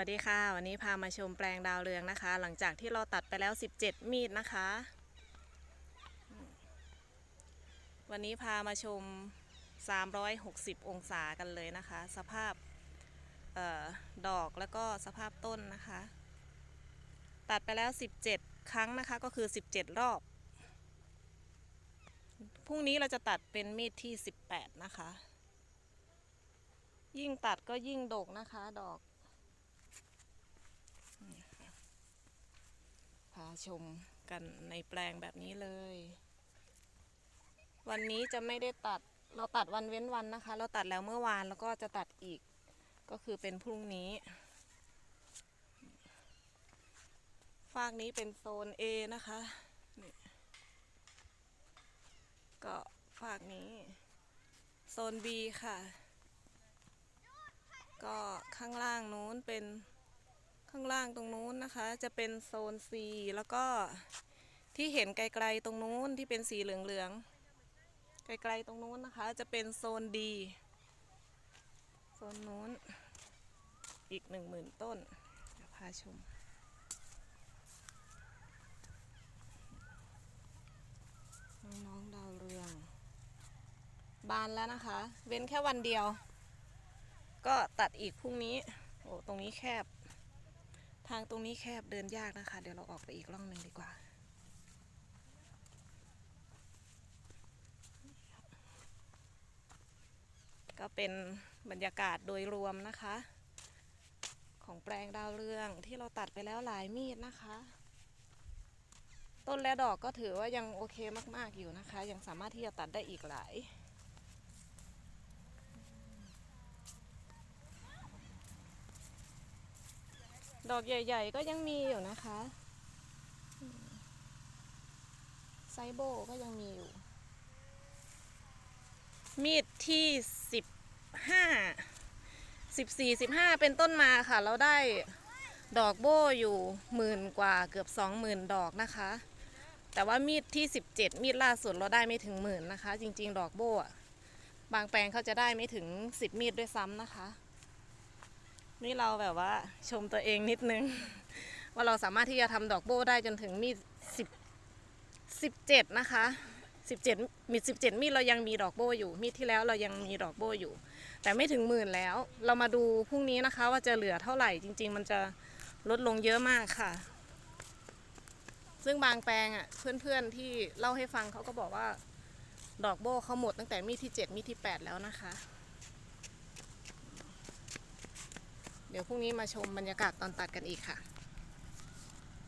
วัสดีค่ะ วันนี้พามาชมแปลงดาวเรืองนะคะ หลังจากที่เราตัดไปแล้ว 17 มีดนะคะ วันนี้พามาชม 360 องศากันเลยนะคะ สภาพออดอกแล้วก็สภาพต้นนะคะ ตัดไปแล้ว 17 ครั้งนะคะก็คือ 17 รอบ พรุ่งนี้เราจะตัดเป็นมีดที่ 18 นะคะ ยิ่งตัดก็ยิ่งดกนะคะ ดอก พาชมกันในแปลงแบบนี้เลย วันนี้จะไม่ได้ตัดเราตัดวันเว้นวันนะคะ เราตัดแล้วเมื่อวานแล้วก็จะตัดอีกก็คือเป็นพรุ่งนี้ฝากนี้เป็นโซน A นะคะนี่ก็ฝากนี้โซน B ค่ะ ก็ข้างล่างนู้นเป็น ข้างล่างตรงนู้นนะคะ จะเป็นโซน C แล้วก็ที่เห็นไกลๆตรงนู้นที่เป็นสีเหลืองๆไกลๆตรงนู้นนะคะ จะเป็นโซน D โซนนู้นอีกหนึ่งหมื่นต้นเดี๋ยวพาชมน้องๆดาวเรือง บานแล้วนะคะ เว้นแค่วันเดียว ก็ตัดอีกพรุ่งนี้ โอ้ ตรงนี้แคบ ทางตรงนี้แคบเดินยากนะคะ เดี๋ยวเราออกไปอีกร่องหนึ่งดีกว่า ก็เป็นบรรยากาศโดยรวมนะคะ ของแปลงดาวเรืองที่เราตัดไปแล้วหลายมีดนะคะ ต้นและดอกก็ถือว่ายังโอเคมากๆอยู่นะคะ ยังสามารถที่จะตัดได้อีกหลาย ดอกใหญ่ ๆ ก็ยังมีอยู่นะคะ ไซโบก็ยังมีอยู่ มีดที่สิบห้าสิบสี่สิบห้าเป็นต้นมาค่ะ เราได้ดอกโบอยู่หมื่นกว่าเกือบสองหมื่นดอกนะคะ แต่ว่ามีดที่สิบเจ็ดมีดล่าสุดเราได้ไม่ถึงหมื่นนะคะ จริง ๆ ดอกโบอะบางแปลงเขาจะได้ไม่ถึงสิบมีดด้วยซ้ำนะคะ นี่เราแบบว่าชมตัวเองนิดนึง ว่าเราสามารถที่จะทำดอกโบ้ได้จนถึงมีดสิบสิบเจ็ดนะคะสิบเจ็ดมีสิบเจ็ดมีดเรายังมีดอกโบ้อยู่ มีดที่แล้วเรายังมีดอกโบ้อยู่ แต่ไม่ถึงหมื่นแล้ว เรามาดูพรุ่งนี้นะคะ ว่าจะเหลือเท่าไหร่จริง ๆ มันจะลดลงเยอะมากค่ะ ซึ่งบางแปลงอะเพื่อนๆที่เล่าให้ฟังเขาก็บอกว่า ดอกโบ้เขาหมดตั้งแต่มีดที่เจ็ดมีดที่แปดแล้วนะคะ เดี๋ยวพรุ่งนี้มาชมบรรยากาศตอนตัดกันอีกค่ะ